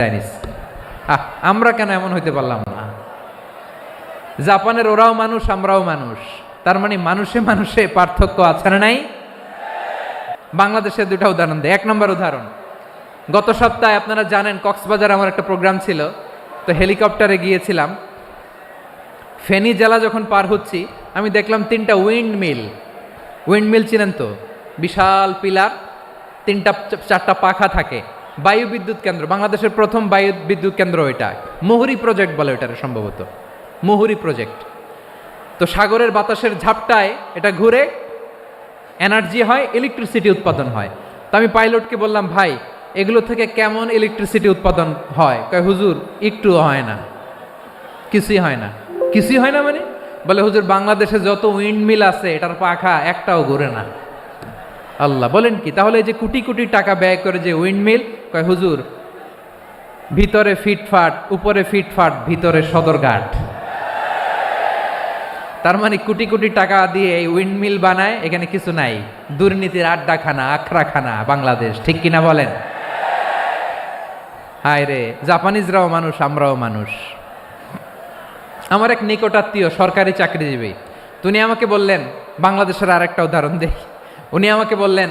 Chinese আহ, আমরা কেন এমন হইতে পারলাম না? জাপানের ওরাও মানুষ আমরাও মানুষ। তার মানে মানুষে মানুষে পার্থক্য আছে না নাই? বাংলাদেশের দুটা উদাহরণ দেয় এক নম্বর উদাহরণ। গত সপ্তাহে আপনারা জানেন কক্সবাজার আমার একটা প্রোগ্রাম ছিল। তো হেলিকপ্টারে গিয়েছিলাম। ফেনী জেলা যখন পার হচ্ছি আমি দেখলাম তিনটা উইন্ড মিল উইন্ড মিল চিনেন তো? বিশাল পিলার তিনটা চারটা পাখা থাকে। বায়ু বিদ্যুৎ কেন্দ্র, বাংলাদেশের প্রথম বায়ু বিদ্যুৎ কেন্দ্র ওইটা। মুহুরি প্রজেক্ট বলে এটার সম্ভবত। মুহুরি প্রজেক্ট। তো সাগরের বাতাসের ঝাপটায় এটা ঘুরে এনার্জি হয়, ইলেকট্রিসিটি উৎপাদন হয়। তো আমি পাইলটকে বললাম, ভাই, এগুলো থেকে কেমন ইলেকট্রিসিটি উৎপাদন হয়? কয়, হুজুর, একটু হয় না। কিছুই হয় না। কিছুই হয় না মানে? বলে, হুজুর, বাংলাদেশে যত উইন্ড মিল আছে, এটার পাখা একটাও ঘুরে না। আল্লাহ, বলেন কি? তাহলে যে কোটি কোটি টাকা ব্যয় করে যে উইন্ড মিল কয়, হুজুর, ভিতরে ফিটফাট, উপরে ফিটফাট, ভিতরে সদরঘাট। তার মানে কোটি কোটি টাকা দিয়ে এই উইন্ডমিল বানায়, এখানে কিছু নাই। দুর্নীতির আড্ডাখানা, আখড়াখানা বাংলাদেশ, ঠিক কিনা বলেন? হায় রে, জাপানিজরাও মানুষ, আমরাও মানুষ। আমার এক নিকটাত্মীয় সরকারি চাকরিজীবী তিনি আমাকে বললেন, বাংলাদেশের আর একটা উদাহরণ দেখি। উনি আমাকে বললেন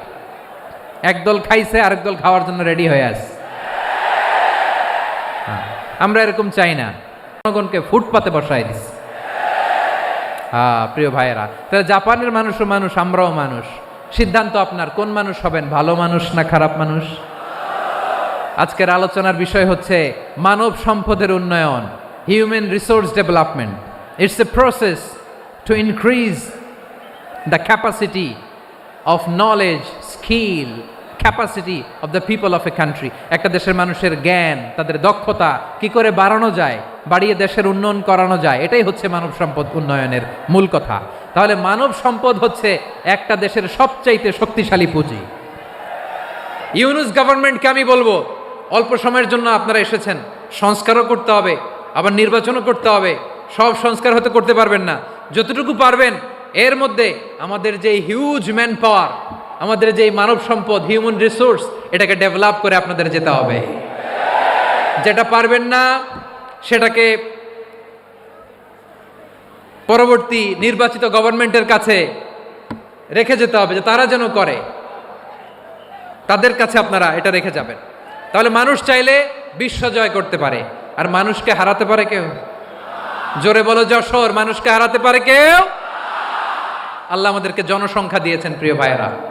একদল খাইছে, আরেক দল খাওয়ার জন্য রেডি হয়ে আস আমরা এরকম চাই না। জনগণকে ফুটপাতে বসাই দিস। হ্যাঁ প্রিয় ভাইয়েরা, তাহলে জাপানের মানুষও মানুষ, আমরাও মানুষ। সিদ্ধান্ত আপনার, কোন মানুষ হবেন, ভালো মানুষ না খারাপ মানুষ? আজকের আলোচনার বিষয় হচ্ছে মানব সম্পদের উন্নয়ন human resource development it's a process to increase the capacity of knowledge skill capacity of the people of a country একটা দেশের মানুষের জ্ঞান, তাদের দক্ষতা, কি করে বাড়ানো যায়, বাড়িয়ে দেশের উন্নয়ন করানো যায়, এটাই হচ্ছে মানব সম্পদ উন্নয়নের মূল কথা। তাহলে মানব সম্পদ হচ্ছে একটা দেশের সবচাইতে শক্তিশালী পুঁজি। ইউনুস গভর্নমেন্টকে আমি বলব, অল্প সময়ের জন্য আপনারা এসেছেন, সংস্কারও করতে হবে, আবার নির্বাচনও করতে হবে, সব সংস্কার হতে করতে পারবেন না। যতটুকু পারবেন, এর মধ্যে আমাদের যে হিউজ ম্যান পাওয়ার আমাদের যে মানব সম্পদ হিউম্যান রিসোর্স এটাকে ডেভেলপ করে আপনাদের যেতে হবে। যেটা পারবেন না, সেটাকে পরবর্তী নির্বাচিত গভর্নমেন্টের কাছে রেখে যেতে হবে যে তারা যেন করে। তাদের কাছে আপনারা এটা রেখে যাবেন। তাহলে মানুষ চাইলে বিশ্ব জয় করতে পারে। আর মানুষকে হারাতে পারে কেউ? জোরে বলো যশোর, মানুষকে হারাতে পারে কেউ? আল্লাহ আমাদেরকে জনসংখ্যা দিয়েছেন, প্রিয় ভাইয়েরা।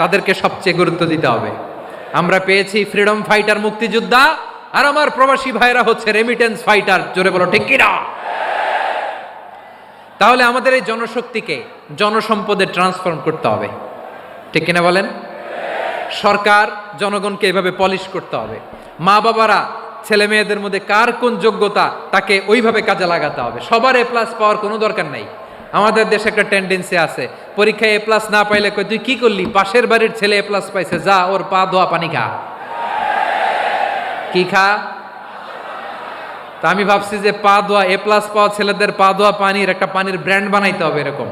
তাদেরকে সবচেয়ে গুরুত্ব দিতে হবে। আমরা পেয়েছি ফ্রিডম ফাইটার মুক্তিযোদ্ধা আর আমার প্রবাসী ভাইরা হচ্ছে রেমিটেন্স ফাইটার জোরে বলো, ঠিক কিনা? তাহলে আমাদের এই জনশক্তিকে, জনসম্পদে ট্রান্সফর্ম করতে হবে। ঠিক কিনা বলেন? সরকার জনগণকে এভাবে পলিশ করতে হবে। মা বাবারা, ছেলে মেয়েদের মধ্যে কার কোন যোগ্যতা তাকে ওইভাবে কাজে লাগাতে হবে। সবার এ প্লাস পাওয়ার কোনো দরকার নাই। আমাদের দেশে একটা টেন্ডেন্সি আছে। পরীক্ষায় এ প্লাস না পাইলে কই তুই কি করলি? পাশের বাড়ির ছেলে এ প্লাস পাইছে, যা, ওর পা ধোয়া পানি খা। কি খা? তা আমি ভাবছি যে পা ধোয়া এ প্লাস পাওয়া ছেলেদের পা ধোয়া পানির একটা পানির ব্র্যান্ড বানাইতে হবে এরকম।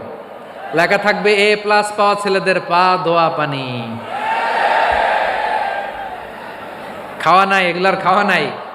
লেখা থাকবে এ প্লাস পাওয়া ছেলেদের পা ধোয়া পানি। খাওয়া নাই, এগুলার খাওয়া নাই।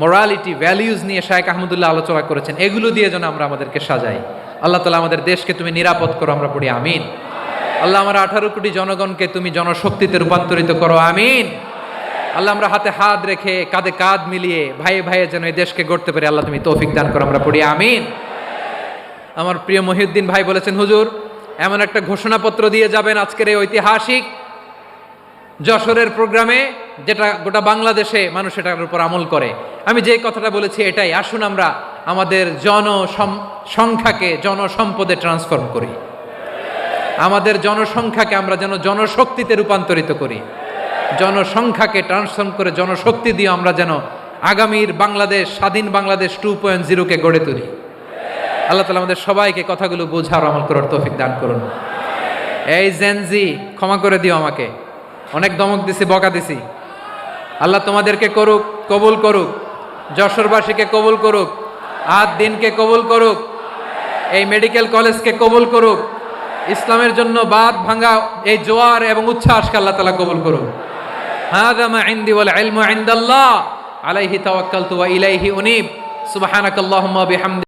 মোরালিটি ভ্যালিউজ নিয়ে শায়েক আহমদুল্লাহ আলোচনা করেছেন, এগুলো দিয়ে যেন আমরা আমাদেরকে সাজাই। আল্লাহ তালা আমাদের দেশকে তুমি নিরাপদ করো, আমরা পড়ি, আমিন। আল্লাহ আমার আঠারো কোটি জনগণকে তুমি জনশক্তিতে রূপান্তরিত করো, আমিন। আল্লাহ আমরা হাতে হাত রেখে কাঁধে কাঁধ মিলিয়ে ভাই ভাইয়ে যেন এই দেশকে গড়তে পারি, আল্লাহ তুমি তৌফিক দান করো, আমরা পড়ি, আমিন। আমার প্রিয় মহিউদ্দিন ভাই বলেছেন, হুজুর, এমন একটা ঘোষণাপত্র দিয়ে যাবেন আজকের এই ঐতিহাসিক যশোরের প্রোগ্রামে যেটা গোটা বাংলাদেশে মানুষ এটার উপর আমল করে। আমি যে কথাটা বলেছি এটাই। আসুন আমরা আমাদের জন সংখ্যাকে জনসম্পদে ট্রান্সফর্ম করি। আমাদের জনসংখ্যাকে আমরা যেন জনশক্তিতে রূপান্তরিত করি। জনসংখ্যাকে ট্রান্সফর্ম করে জনশক্তি দিয়ে আমরা যেন আগামীর বাংলাদেশ, স্বাধীন বাংলাদেশ টু পয়েন্ট জিরোকে গড়ে তুলি। আল্লাহ তালা আমাদের সবাইকে কথাগুলো বোঝার আমল করার তৌফিক দান করুন। এই জেনজি ক্ষমা করে দিও আমাকে। অনেক দমক দিছি বকা দিছি আল্লাহ তোমাদেরকে করুক কবুল করুক যশোরবাসীকে কবুল করুক আদ দিনকে কবুল করুক এই মেডিকেল কলেজকে কবুল করুক ইসলামের জন্য বাদ ভাঙা এই জোয়ার এবং উচ্ছ্বাসকে আল্লাহ তালা কবুল করুক هذا ما عندي والعلم عند الله عليه توكلت وإليه أنيب سبحانك اللهم وبحمدك